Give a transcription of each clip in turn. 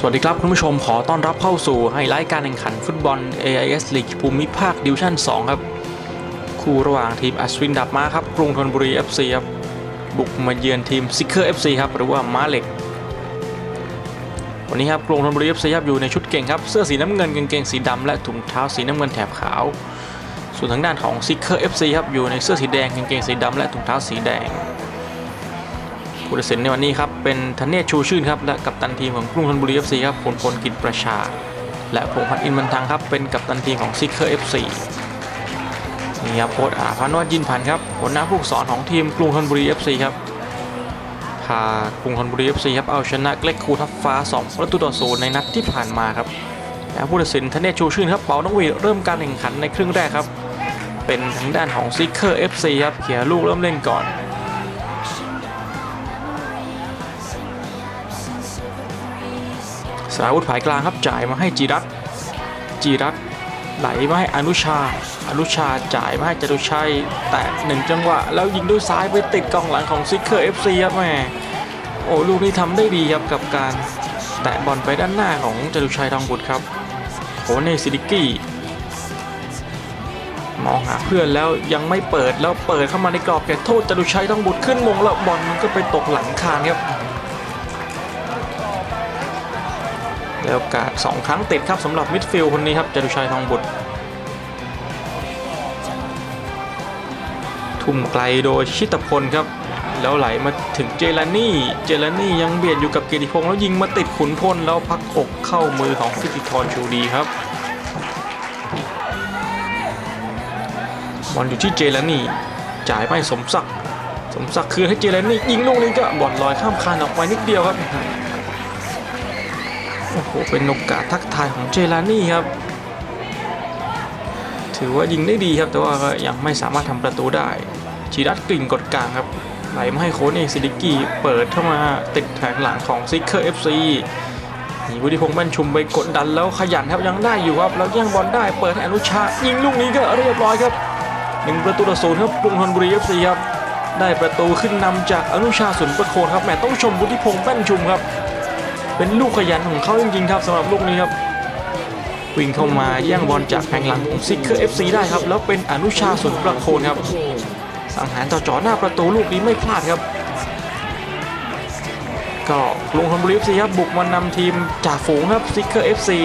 สวัสดีครับคุณผู้ชมขอต้อนรับเข้าสู่ไฮไลท์การแข่งขันฟุตบอล AIS League ภูมิภาคดิวชั่น 2 ครับ คู่ระหว่างทีมอัศวินดับมาครับกรุงธนบุรี FC ครับบุกมาเยือนทีมซิกเกอร์ FC ครับหรือว่าม้าเหล็ก วันนี้ครับกรุงธนบุรี FC ครับอยู่ในชุดเก่งครับเสื้อสีน้ำเงินกางเกงสีดำและถุงเท้าสีน้ำเงินแถบขาว ส่วนทางด้านของซิกเกอร์ FC ครับอยู่ในเสื้อสีแดงกางเกงสีดำและถุงเท้าสีแดง ผู้ตัดสินในวันนี้ครับเป็นธเนศชูชื่นครับและกัปตันทีมของกรุงธนบุรี FC ครับพลพลกิจประชา และพงพัฒน์อินทร์บรรทังครับเป็นกัปตันทีมของซิกเกอร์ FC นี่ครับโค้ชอาพานวดยินพันธ์ครับหัวหน้าผู้สอนของทีมกรุงธนบุรี FC ครับพากรุงธนบุรี FC ครับเอาชนะเกล็กคูทับฟ้า2ประตูต่อศูนย์ในนัดที่ผ่านมาครับและผู้ตัดสินธเนศชูชื่นครับเป่าน้องหวีดเริ่มการแข่งขันในครึ่งแรกครับเป็นทางด้านของซิกเกอร์ FC ครับเขี่ยลูกเริ่มเล่นก่อน สราวุธผายกลางครับจ่ายมาให้จีรัตจีรัตไหลมาให้อนุชา อนุชาจ่ายมาให้จตุชัย แตะหนึ่งจังหวะ แล้วยิงด้วยซ้ายไปติดกองหลังของซิกเกอร์เอฟซีครับแม่โอ้ลูกนี้ทำได้ดีครับกับการ แตะบอลไปด้านหน้าของจตุชัยทองบุตรครับโหเนซิดิกี้มองหาเพื่อนแล้วยังไม่เปิดแล้วเปิดเข้ามาในกรอบแก่โทษจตุชัยต้องบุตรขึ้นมงแล้วบอลมันก็ไปตกหลังคานครับ แล้วโอกาสสองครั้งติดครับสำหรับมิดฟิลด์คนนี้ครับจตุชัยทองบุตร ทุ่มไกลโดยชิตพลครับ แล้วไหลมาถึงเจลานี่ เจลานี่ยังเบียดอยู่กับเกียรติพงษ์แล้วยิงมาติดขุนพลแล้วพักอกเข้ามือของฟิติธรชูดีครับบอลอยู่ที่เจลานี่จ่ายไปสมศักดิ์สมศักดิ์คืนให้เจลานี่ยิงลูกนี้ก็บอลลอยข้ามคานออกไปนิดเดียวครับ โอ้โหเป็นโอกาสทักทายของเจลานี่ครับ ถือว่ายิงได้ดีครับแต่ว่ายังไม่สามารถทำประตูได้ชีรัตกลิ่นกดกลางครับ ไหลมาให้โค้ชเอกซิดิกี้เปิดเข้ามาติดแผงหลังของซิกเกอร์เอฟซีมีวุฒิพงษ์แม่นชุมไปกดดันแล้วขยันครับยังได้อยู่ครับแล้วแย่งบอลได้เปิดให้อนุชา ยิงลูกนี้ก็เรียบร้อยครับหนึ่งประตูต่อศูนย์ครับกรุงธนบุรีเอฟซีครับได้ประตูขึ้นนำจากอนุชาสุนประโคนครับแหมต้องชมวุฒิพงษ์แม่นชุมครับ เป็นลูกขยันของเขาจริงๆครับสำหรับลูกนี้ครับวิ่งเข้ามาแย่งบอลจากแผงหลังของซิกเกอร์เอฟซีได้ครับ แล้วเป็นอนุชาสุนประโคนครับ สังหารต่อจ่อหน้าประตูลูกนี้ไม่พลาดครับ ก็ลงทำบุรีเอฟซีครับบุกมานำทีมจ่าฝูงครับซิกเกอร์เอฟซี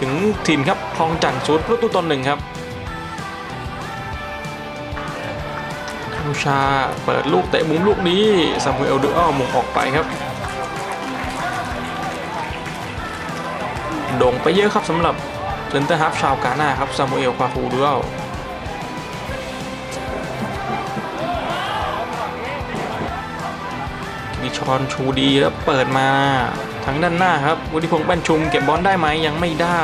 ถึงถิ่นครับคลองจันทร์ศูนย์ประตูต่อหนึ่งครับอนุชาเปิดลูกเตะมุมลูกนี้ซามูเอลดูอัลมุงออกไปครับ โด่งไปเยอะครับสำหรับเลนเตอร์ฮับชาวกาหน้าครับซามูเอลควาฮูดูอัลมีชอนชูดีแล้วเปิดมาทางด้านหน้าครับวุฒิพงษ์แป้นชุมเก็บบอลได้ไหมยังไม่ได้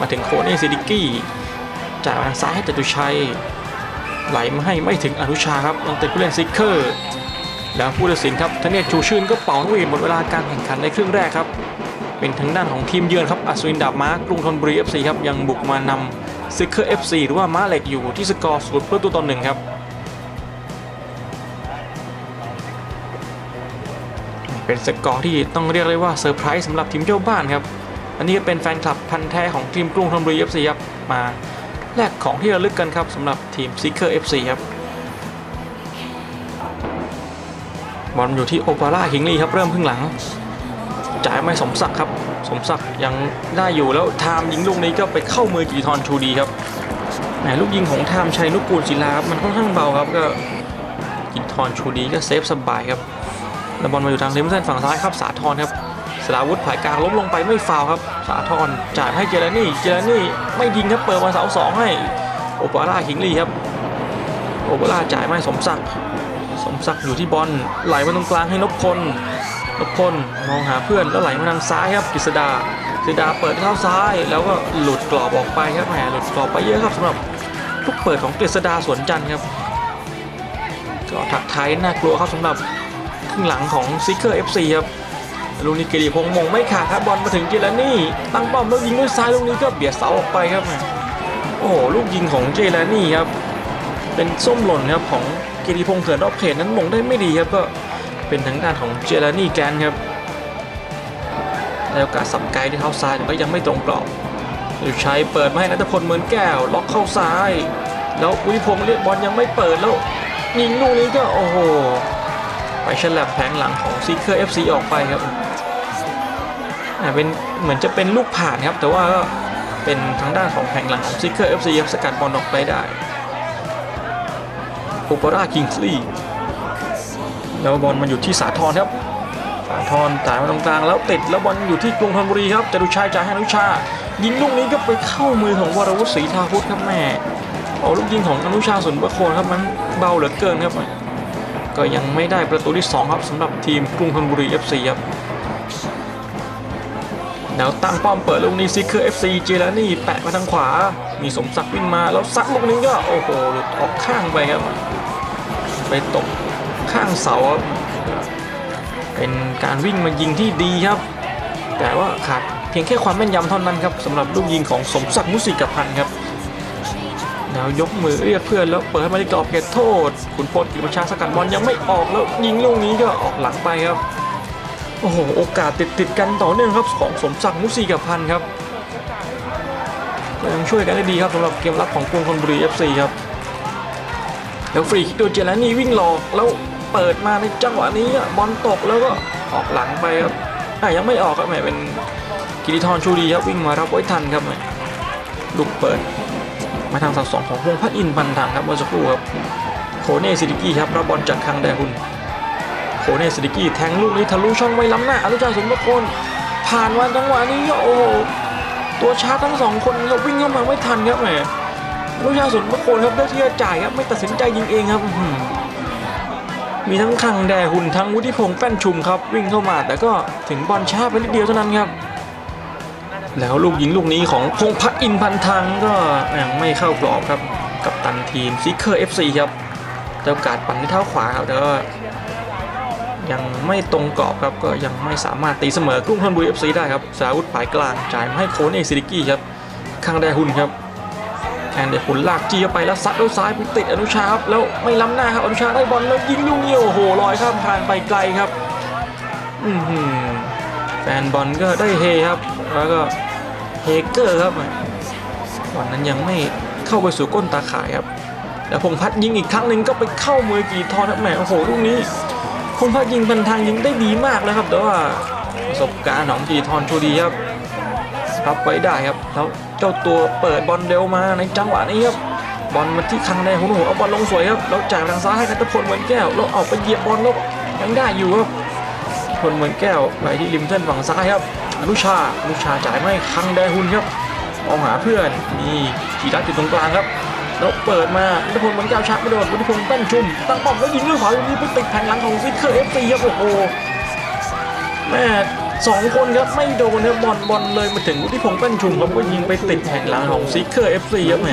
มาถึงโคเนซิดิกี้จายมาทางซ้ายให้จตุชัย ไหลมาให้ไม่ถึงอนุชาครับยังติดผู้เล่นซิกเกอร์ แล้วผู้ตัดสินครับทเนศชูชื่นก็เป่านกหวีดหมดเวลาการแข่งขันในครึ่งแรกครับ เป็นทางด้านของทีมเยือนครับอัศวินดาบม้ากรุงธนบุรี FC ครับยังบุกมานำซิกเกอร์ FC หรือว่าม้าเหล็กอยู่ที่สกอร์ศูนย์ประตูต่อหนึ่งครับเป็นสกอร์ที่ต้องเรียกเลยว่าเซอร์ไพรส์สำหรับทีมเจ้าบ้านครับอันนี้ก็เป็นแฟนคลับพันแท้ของทีมกรุงธนบุรี FC ครับมาแลกของที่ระลึกกันครับสำหรับทีมซิกเกอร์ FC ครับบอลอยู่ที่โอปาร่าคิงลี่ครับเริ่มครึ่งหลัง จ่ายไม่สมศักดิ์ครับ สมศักดิ์ยังได้อยู่แล้วไทม์ยิงลูกนี้ก็ไปเข้ามือกีทรชูดีครับแหมลูกยิงของไทม์ชัยนุกูลศิลาครับมันค่อนข้างเบาครับก็กีทรชูดีก็เซฟสบายครับแล้วบอลมาอยู่ทางริมเส้นฝั่งซ้ายครับสาธรครับสลาวุธผายกลางล้มลงไปไม่ฟาวครับ สาธรจ่ายให้เจเรนี่เจเรนี่ไม่ยิงครับเปิดมาเสาสองให้โอปาร่าคิงลี่ครับโอปาร่าจ่ายไม่สมศักดิ์สมศักดิ์อยู่ที่บอลไหลมาตรงกลางให้นพพล นพพลมองหาเพื่อนแล้วไหลมาทางซ้ายครับกฤษดากฤษดาเปิดเท้าซ้ายแล้วก็หลุดกรอบออกไปครับแหมหลุดกรอบไปเยอะครับสำหรับลูกเปิดของกฤษดาสวนจันทร์ครับก็ถักไทยน่ากลัวครับสำหรับครึ่งหลังของซิกเกอร์ FC ครับลูกนี้กิริพงษ์มงไม่ขาดครับบอลมาถึงเจลานี่ตั้งป้อมแล้วยิงด้วยซ้ายลูกนี้ก็เบียดเสาออกไปครับแหมโอ้โหลูกยิงของเจลานี่ครับเป็นส้มหล่นครับของกิริพงษ์เถื่อนรอบเขตนั้นมงได้ไม่ดีครับก็ เป็นทางด้านของเจเรนี่แกนครับในโอกาสสับไกลที่เท้าซ้ายแต่ก็ยังไม่ตรงกรอบสุชัยเปิดมาให้นัทพลเหมือนแก้ว ล็อกเข้าซ้าย แล้ววุฒิพงศ์เรียกบอลยังไม่เปิดแล้วยิงลูกนี้ก็โอ้โห ไปฉลับแผงหลังของซีเคอร์ FC ออกไปครับเป็นเหมือนจะเป็นลูกผ่านครับ แต่ว่าก็เป็นทางด้านของแผงหลังของซีเคอร์ FC ครับสกัดบอลออกไปได้โอปราคิงสลี แล้วบอลมันอยู่ที่สาทรครับสาทรจ่ายมาตรงกลางแล้วติดแล้วบอลอยู่ที่กรุงธนบุรีครับจตุชัยจ่ายให้นุชา ยิงลูกนี้ก็ไปเข้ามือของวรวุฒิศรีทาพุทธครับแม่โอ้ลูกยิงของอนุชาสุนประโคนครับมันเบาเหลือเกินครับก็ยังไม่ได้ประตูที่ 2 ครับสำหรับทีมกรุงธนบุรี FC ครับแล้วตั้งป้อมเปิดลูกนี้ซิกเกอร์ FC เจลานี่แปะมาทางขวา มีสมศักดิ์วิ่งมาแล้วซัดลูกนี้ก็ โอ้โหหลุดออกข้างไปครับ ไปตก ข้างเสาเป็นการวิ่งมายิงที่ดีครับ แต่ว่าขาดเพียงแค่ความแม่นยำเท่านั้นครับสำหรับลูกยิงของสมศักดิ์มุสิกพันธ์ครับแล้วยกมือเรียกเพื่อนแล้วเปิดให้มาที่กรอบเขตโทษขุนพลกิจประชาสกัดบอลยังไม่ออกแล้วยิงลูกนี้ก็ออกหลังไปครับโอ้โหโอกาสติดติดกันต่อเนื่องครับของสมศักดิ์มุสีกับพันธ์ครับยังช่วยกันได้ดีครับสำหรับเกมรับของกรุงธนบุรี FC ครับแล้วฟรีคิกโดยเจลานี่วิ่งหลอกแล้ว เปิดมาในจังหวะนี้บอลตกแล้วก็ออกหลังไปครับอ่ยังไม่ออกครับแหมเป็นกิติธรชูดีครับวิ่งมารับไว้ทันครับแหมลูกเปิด มาทางสัดสองของพงพระอินทร์พันธังครับเมื่อสักครู่ครับโคเน่ซิดิกี้ครับรับบอลจากคังแดฮุนโคเน่ซิดิกี้แทงลูกนี้ทะลุช่องไว้ล้ำหน้าอนุชาสมบัติคนผ่านวันจังหวะนี้โอ้โหตัวช้าทั้งสองคนครับวิ่งเข้ามาไม่ทันครับแหมอนุชาสมบัติคนครับเลือกที่จะจ่ายครับไม่ตัดสินใจยิงเองครับ มีทั้งคังแดฮุนทั้งวุฒิพงษ์แป้นชุมครับ วิ่งเข้ามาแต่ก็ถึงบอลช้าไปนิดเดียวเท่านั้นครับ แล้วลูกยิงลูกนี้ของพงษ์พัฒน์อินพันธังก็ยังไม่เข้ากรอบครับ กับตันทีมซิเคอร์ FC ครับแต่โอกาสปั่นที่เท้าขวาครับแต่ว่ายังไม่ตรงกรอบครับก็ยังไม่สามารถตีเสมอกรุงธนบุรี FC ได้ครับสาวุธผายกลางจ่ายมาให้โคนเอซิริกี้ครับข้างแดฮุนครับ แคนเดฮุนลากจี้เข้าไปแล้วซัดด้วยซ้ายไปติดอนุชาครับแล้วไม่ล้ำหน้าครับอนุชาได้บอลแล้วยิงลูกนี้โอ้โหลอยข้ามคานไปไกลครับอือหือแฟนบอลก็ได้เฮครับ แล้วก็เฮเกอร์ครับบอลนั้นยังไม่เข้าไปสู่ก้นตาข่ายครับแล้วพงพัฒน์ยิงอีกครั้งหนึ่งก็ไปเข้ามือกีทอนครับแหมโอ้โหลูกนี้พงพัฒน์ยิงพันทางยิงได้ดีมากแล้วครับ แต่ว่าประสบการณ์ของกีทอนชูดีครับรับไว้ได้ครับแล้ว เจ้าตัวเปิดบอลเร็วมาในจังหวะนี้ครับบอลมาที่คังแดงหัวหัวเอาบอลลงสวยครับแล้วจ่ายทางซ้ายให้กันตะพลเหมือนแก้วแล้วออกไปเหยียบบอลแล้วยังได้อยู่ครับคนเหมือนแก้วไปที่ริมเส้นฝั่งซ้ายครับอนุชาอนุชาจ่ายไม่คังแดฮุนครับมองหาเพื่อนนี่กีรัตอยู่ตรงกลางครับแล้วเปิดมาวุฒิพงศ์เหมือนแก้วชักไม่โดนวุฒิพงศ์แป้นชุมตั้งป้อมแล้วยิงด้วยขวาลูกนี้ไปติดแผงหลังของซิกเคอร์เอฟซีครับโอ้โหแม่ สองคนครับไม่โดนครับบอลบอลเลยมาถึงวุฒิพงศ์แป้นชุมครับก็ยิงไปติดแผงหลังของซิกเคอร์เอฟซีครับแหม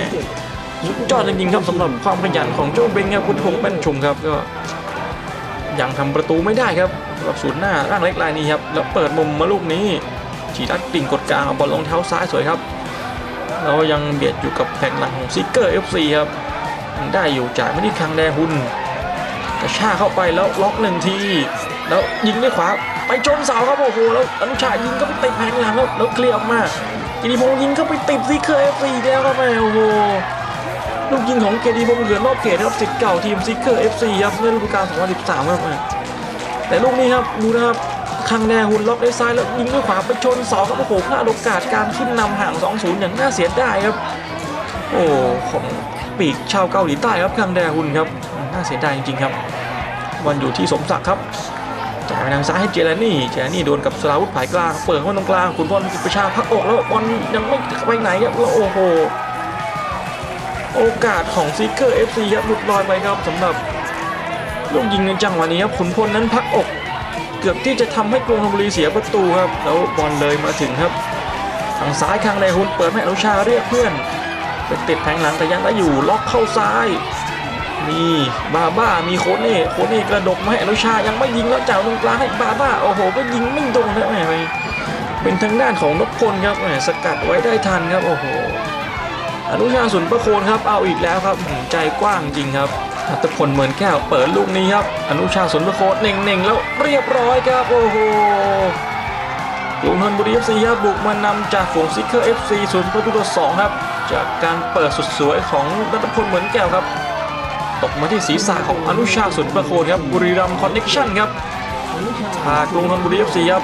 สุดยอดจริงๆครับสำหรับความขยันของเจ้าเบงครับวุฒิพงศ์แป้นชุมครับก็ยังทำประตูไม่ได้ครับหรับศูนย์หน้าร่างเล็กรายนี้ครับแล้วเปิดมุมมาลูกนี้ฉีดัดติ่งกดกลางบอลลงเท้าซ้ายสวยครับแล้วยังเบียดอยู่กับแผงหลังของซิกเกอร์ FC ครับได้อยู่จ่ายมาที่คังแดฮุนกระชากเข้าไปแล้วล็อกหนึ่งที แล้วยิงด้วยขวา ไปชนเสาครับโอ้โหแล้วอนุชายิงก็ไปติดแผงหลังแล้วแล้วเคลียร์ออกมากิติพงษ์ยิงก็ไปติดซิเกอร์ FC แล้วครับแม่โอ้โหลูกยิงของเกดีพงษ์เหลือนรอบเขตครับสิทธิ์เก่าทีมซิกเกอร์ FC ครับในฤดูกาล2013ครับแต่ลูกนี้ครับดูนะครับคังแดงหุ่นล็อกได้ซ้ายแล้วยิงด้วยขวาไปชนเสาครับโอ้โหพลาดโอกาสการขึ้นนำห่าง 2-0 อย่างน่าเสียดายครับ โอ้ของปีกชาวเกาหลีใต้ครับคังแดหุ่นครับน่าเสียดายจริงๆครับบอลอยู่ที่สมศักดิ์ครับ จ่ายไปทางซ้ายให้เจเรนี่เจเรนี่โดนกับสลาวุธผายกลางเปิดเข้าตรงกลางขุนพลกิจประชาพักอกแล้วบอลยังไม่ไปไหนครับแล้วโอ้โหโอกาสของซิกเกอร์ FC ครับหลุดลอยไปครับสำหรับลูกยิงในจังหวะนี้ครับขุนพลนั้นพักอก เกือบที่จะทำให้กรุงธนบุรีเสียประตูครับแล้วบอลเลยมาถึงครับทางซ้ายข้างในหุนเปิดให้อนุชาเรียกเพื่อนไปติดแผงหลังแต่ยังได้อยู่ล็อกเข้าซ้าย นี่บาบ้ามีโคเน่โคเน่กระดกมาให้อนุชายังไม่ยิงแล้วจ่ายตรงกลางให้บาบ้าโอ้โห ก็ยิงไม่โดนนะแหมไปเป็นทางด้านของนพพลครับแหมสกัดไว้ได้ทันครับโอ้โหอนุชาสุนประโคนครับเอาอีกแล้วครับหืมใจกว้างจริงครับอัตพลเหมือนแก้วเปิดลูกนี้ครับ อนุชาสุนประโคนเน่งๆแล้วเรียบร้อยครับโอ้โหกรุงธนบุรี FC ครับบุกมานำจากฝูงซิกเกอร์ FC ศูนย์ประตูต่อสองครับ จากการเปิดสุดสวยของรัตพลเหมือนแก้วครับ ตกมาที่ศีรษะของอนุชาสุนประโคนครับบุรีรัมย์คอนเน็กชั่นครับพากรุงธนบุรี FC ครับ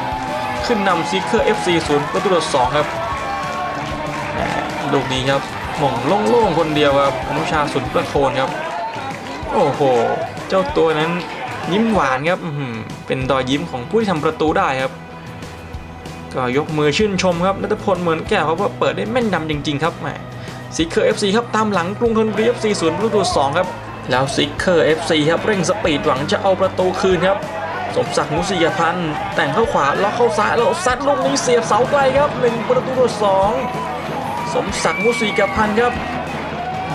ขึ้นนำซิกเกอร์ FC ศูนย์ประตูต่อสองครับแหม่ลูกนี้ครับหม่งโล่งๆคนเดียวครับอนุชาสุนประโคนครับ โอ้โห เจ้าตัวนั้นยิ้มหวานครับเป็นรอยยิ้มของผู้ที่ทำประตูได้ครับ ก็ยกมือชื่นชมครับนัทพลเหมือนแก้วครับว่าเปิดได้แม่นยำจริง ๆ ครับแหมซิกเคอร์ FC ครับตามหลังกรุงธนบุรี FC ศูนย์ประตูสองครับ แล้วซิกเคอร์ FC ครับเร่งสปีดหวังจะเอาประตูคืนครับ สมศักดิ์มุสียพันธ์แต่งเข้าขวาล็อกเข้าซ้ายแล้วซัดลูกนี้เสียบเสาไกลครับหนึ่งประตูต่อสองสมศักดิ์มุสียพันธ์ครับ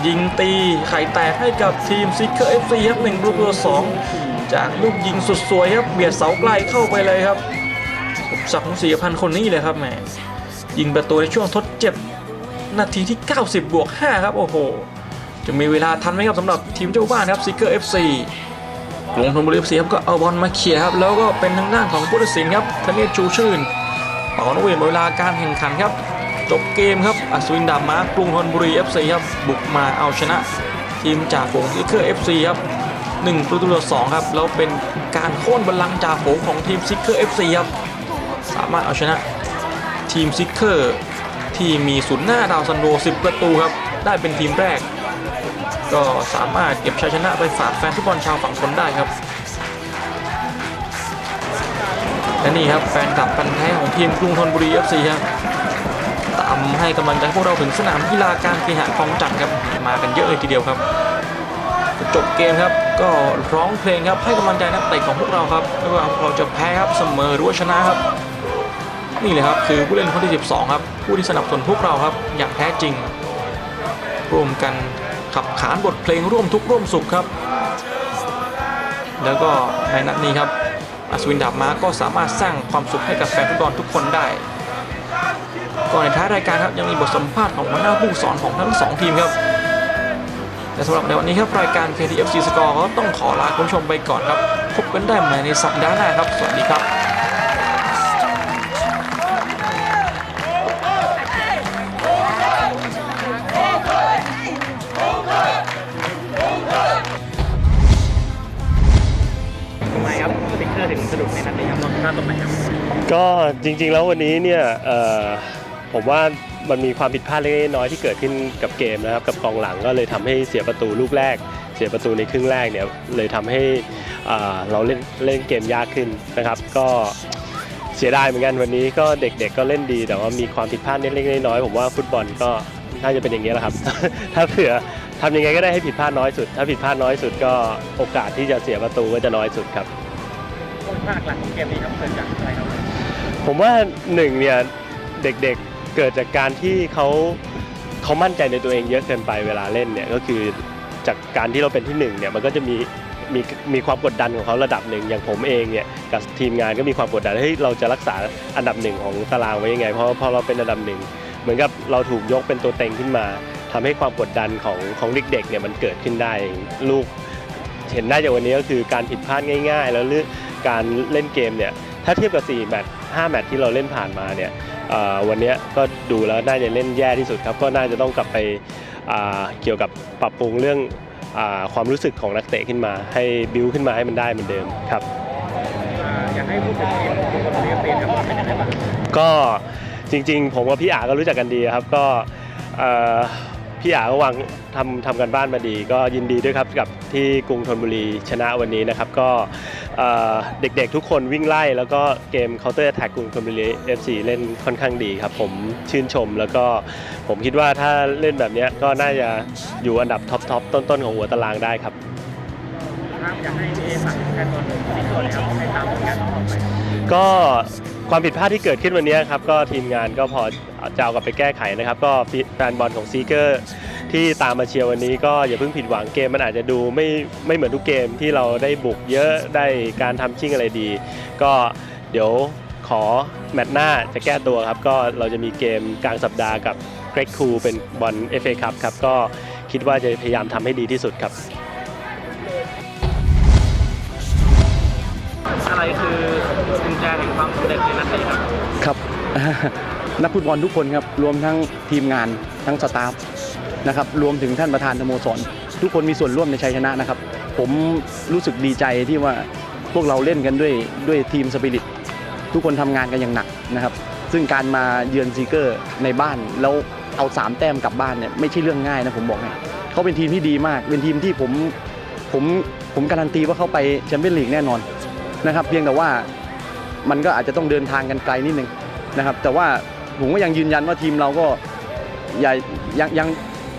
ยิงตีไข่แตกให้กับทีมซิกเกอร์เอฟซีครับหนึ่งประตูต่อสองจากลูกยิงสุดสวยครับเบียดเสาไกลเข้าไปเลยครับสมศักดิ์มุสียพันธ์คนนี้เลยครับแหมยิงประตูในช่วงทดเจ็บนาทีที่ 90 บวก 5 ครับ โอ้โห จะมีเวลาทันไหมครับสำหรับทีมเจ้าบ้านครับซิกเกอร์เอฟซีกรุงธนบุรีเอฟซีครับก็เอาบอลมาเคลียร์ครับแล้วก็เป็นทางด้านของผู้ตัดสินครับธเนศชูชื่นเป่านกเวทหมดเวลาการแข่งขันครับ จบเกมครับอัศวินดาม้ากรุงธนบุรี FC ครับบุกมาเอาชนะ ทีมจ่าฝูงซิกเกอร์ FC ครับ1ประตูต่อ2ครับแล้วเป็นการโค่นบัลลังจ่าฝูงของทีมซิกเกอร์ FC ครับสามารถเอาชนะทีมซิกเกอร์ที่มีศูนย์หน้าดาวซันโว10 ประตูครับได้เป็นทีมแรก ก็สามารถเก็บชัยชนะไปฝากแฟนฟุตบอลชาวฝั่งทนได้ครับ และนี่ครับแฟนคลับพันแท้ของทีมกรุงธนบุรี FC ครับตามให้กำลังใจพวกเราถึงสนามกีฬาการเคหะคลองจันทร์ครับมากันเยอะเลยทีเดียวครับจบเกมครับก็ร้องเพลงครับให้กำลังใจนักเตะของพวกเราครับไม่ว่าเราจะแพ้ครับเสมอหรือว่าชนะครับนี่เลยครับคือผู้เล่นคนที่ 12 ครับ ผู้ที่สนับสนุนพวกเราครับอย่างแท้จริงร่วมกัน ขับขานบทเพลงร่วมทุกร่วมสุขครับ แล้วก็ในนัดนี้ครับอัศวินดาบม้าก็สามารถสร้างความสุขให้กับแฟนฟุตบอลทุกคนได้ก่อนในท้ายรายการครับยังมีบทสัมภาษณ์ของหัวหน้าผู้สอนของทั้งสองทีมครับแต่สำหรับในวันนี้ครับรายการ KTFC Score ก็ต้องขอลาคุณผู้ชมไปก่อนครับ พบกันได้ใหม่ในสัปดาห์หน้าครับ สวัสดีครับ ติ๊กเกอร์ถึงสะดุดในนัดนี้ครับนนท์พลาตรงไหนครับก็จริงๆแล้ววันนี้เนี่ยเอ่อผมว่ามันมีความผิดพลาดเล็กๆน้อยๆที่เกิดขึ้นกับเกมนะครับกับกองหลังก็เลยทำให้เสียประตูลูกแรก เสียประตูในครึ่งแรกเนี่ยเลยทำให้อ่าเราเล่นเล่นเกมยากขึ้นนะครับ ก็เสียดายเหมือนกันวันนี้ก็เด็กๆก็เล่นดี แต่ว่ามีความผิดพลาดเล็กๆน้อยๆผมว่าฟุตบอลก็น่าจะเป็นอย่างนี้แหละครับ ถ้าเผื่อทำยังไงก็ได้ให้ผิดพลาดน้อยสุด ถ้าผิดพลาดน้อยสุดก็โอกาสที่จะเสียประตูก็จะน้อยสุดครับ ต้นพลาดหลักของเกมนี้ครับเกิดจากอะไรครับผมว่าหนึ่งเนี่ยเด็กๆเกิดจากการที่เขาเขามั่นใจในตัวเองเยอะเกินไปเวลาเล่นเนี่ยก็คือจากการที่เราเป็นที่หนึ่งเนี่ยมันก็จะมีมีมีความกดดันของเขาระดับหนึ่งอย่างผมเองเนี่ยกับทีมงานก็มีความกดดันเฮ้ยเราจะรักษาอันดับหนึ่งของตารางไว้ยังไงเพราะพอเราเป็นอันดับหนึ่งเหมือนกับเราถูกยกเป็นตัวเต็งขึ้นมาทำให้ความกดดันของของเด็กๆเนี่ยมันเกิดขึ้นได้ลูก เห็นได้จากวันนี้ก็คือการผิดพลาดง่าย ๆ แล้วเรื่อง การเล่นเกมเนี่ยถ้าเทียบกับ 4 แมตช์5แมตช์ที่เราเล่นผ่านมาเนี่ยเอ่อวันเนี้ยก็ดูแล้วน่าจะเล่นแย่ที่สุดครับ ก็น่าจะต้องกลับไปอ่าเกี่ยวกับปรับปรุงเรื่องอาความรู้สึกของนักเตะขึ้นมา ให้บิวขึ้นมาให้มันได้เหมือนเดิมครับอ่าอยากให้พูดถึงเกมของคนเรียกเป็นครับว่าเป็นยังไงบ้างก็จริงๆ ผมกับพี่อาก็รู้จักกันดีครับก็เอ่อ พี่อาก็วางทำทำกันบ้านมาดี ก็ยินดีด้วยครับกับที่กรุงธนบุรีชนะวันนี้นะครับ ก็เอ่อเด็กๆทุกคนวิ่งไล่ แล้วก็เกม Counter Attack กรุงธนบุรี FC เล่นค่อนข้างดีครับผมชื่นชมแล้วก็ผมคิดว่าถ้าเล่นแบบเนี้ยก็น่าจะอยู่อันดับท็อปๆต้นๆของหัวตารางได้ครับครับอยากให้พี่เอฝากถึงแฟนบอลทุกคนเลยครับให้ตามผลงานของเราไปก็ ความผิดพลาดที่เกิดขึ้นวันนี้ครับก็ทีมงานก็พอจะเอากลับไปแก้ไขนะครับ ก็แฟนบอลของซีเกอร์ที่ตามมาเชียร์วันนี้ก็อย่าเพิ่งผิดหวังเกมมันอาจจะดูไม่ไม่เหมือนทุกเกมที่เราได้บุกเยอะได้การทำชิ่งอะไรดี ก็เดี๋ยวขอแมตช์หน้าจะแก้ตัวครับ ก็เราจะมีเกมกลางสัปดาห์กับเกรกคูเป็นบอลเอฟเอคัพครับ ก็คิดว่าจะพยายามทำให้ดีที่สุดครับ อะไรคือ กุญแจแห่งความสำเร็จในนัดนี้ครับครับ นักฟุตบอลทุกคนครับรวมทั้งทีมงานทั้งสตาฟนะครับรวมถึงท่านประธานสโมสรทุกคนมีส่วนร่วมในชัยชนะนะครับ ผมรู้สึกดีใจที่ว่าพวกเราเล่นกันด้วยด้วยทีมสปิริตทุกคนทำงานกันอย่างหนักนะครับ ซึ่งการมาเยือนซีเกอร์ในบ้านแล้วเอาสามแต้มกลับบ้านเนี่ยไม่ใช่เรื่องง่ายนะผมบอกให้เขาเป็นทีมที่ดีมาก เป็นทีมที่ผมผมผมการันตีว่าเขาไปแชมเปี้ยนลีกแน่นอนนะครับ เพียงแต่ว่า มันก็อาจจะต้องเดินทางกันไกลนิดนึงนะครับ แต่ว่าผมก็ยังยืนยันว่าทีมเราก็อย่ายังยัง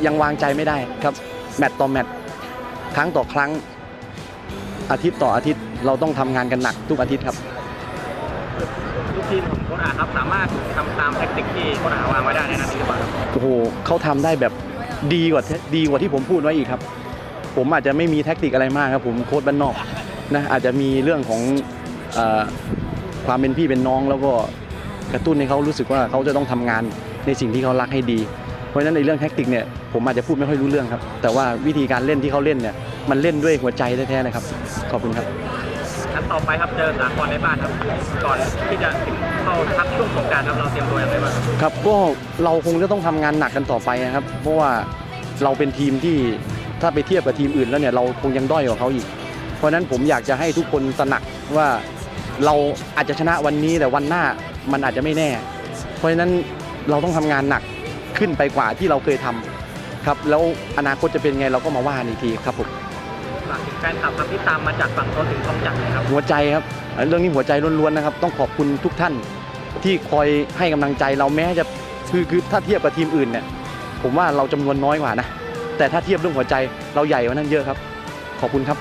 ยังวางใจไม่ได้ครับแมตต์ต่อแมตต์ครั้งต่อครั้งอาทิตย์ต่ออาทิตย์เราต้องทำงานกันหนักทุกอาทิตย์ครับลูกทีมของโค้ชอาครับสามารถทำตามแท็กติกที่โค้ชอาวางไว้ได้ในนัดนี้หรือเปล่าครับโอ้โหเขาทำได้แบบดีกว่าดีกว่าที่ผมพูดไว้อีกครับ ผมอาจจะไม่มีแท็กติกอะไรมากครับ ผมโค้ดบ้านนอกนะอาจจะมีเรื่องของเออ ความเป็นพี่เป็นน้องแล้วก็กระตุ้นให้เขารู้สึกว่าเขาจะต้องทำงานในสิ่งที่เขารักให้ดี เพราะฉะนั้นในเรื่องแท็กติกเนี่ยผมอาจจะพูดไม่ค่อยรู้เรื่องครับ แต่ว่าวิธีการเล่นที่เขาเล่นเนี่ยมันเล่นด้วยหัวใจแท้ๆนะครับ ขอบคุณครับนัดต่อไปครับเจอสากลในบ้านครับก่อนที่จะถึงเข้าพักช่วงสงกรารครับเราเตรียมตัวอย่างไรบ้างครับครับก็เราคงจะต้องทำงานหนักกันต่อไปนะครับ เพราะว่าเราเป็นทีมที่ถ้าไปเทียบกับทีมอื่นแล้วเนี่ยเราคงยังด้อยกว่าเขาอีก เพราะฉะนั้นผมอยากจะให้ทุกคนตระหนักว่า เราอาจจะชนะวันนี้แต่วันหน้ามันอาจจะไม่แน่ เพราะฉะนั้นเราต้องทำงานหนักขึ้นไปกว่าที่เราเคยทำครับ แล้วอนาคตจะเป็นไงเราก็มาว่ากันอีกทีครับผมฝากถึงแฟนคลับครับที่ตามมาจากฝั่งโน้นถึงทองจักรนะครับหัวใจครับ เรื่องนี้หัวใจล้วนๆนะครับ ต้องขอบคุณทุกท่านที่คอยให้กำลังใจเราแม้จะคือคือถ้าเทียบกับทีมอื่นเนี่ยผมว่าเราจำนวนน้อยกว่านะแต่ถ้าเทียบเรื่องหัวใจเราใหญ่กว่านั้นเยอะครับ ขอบคุณครับ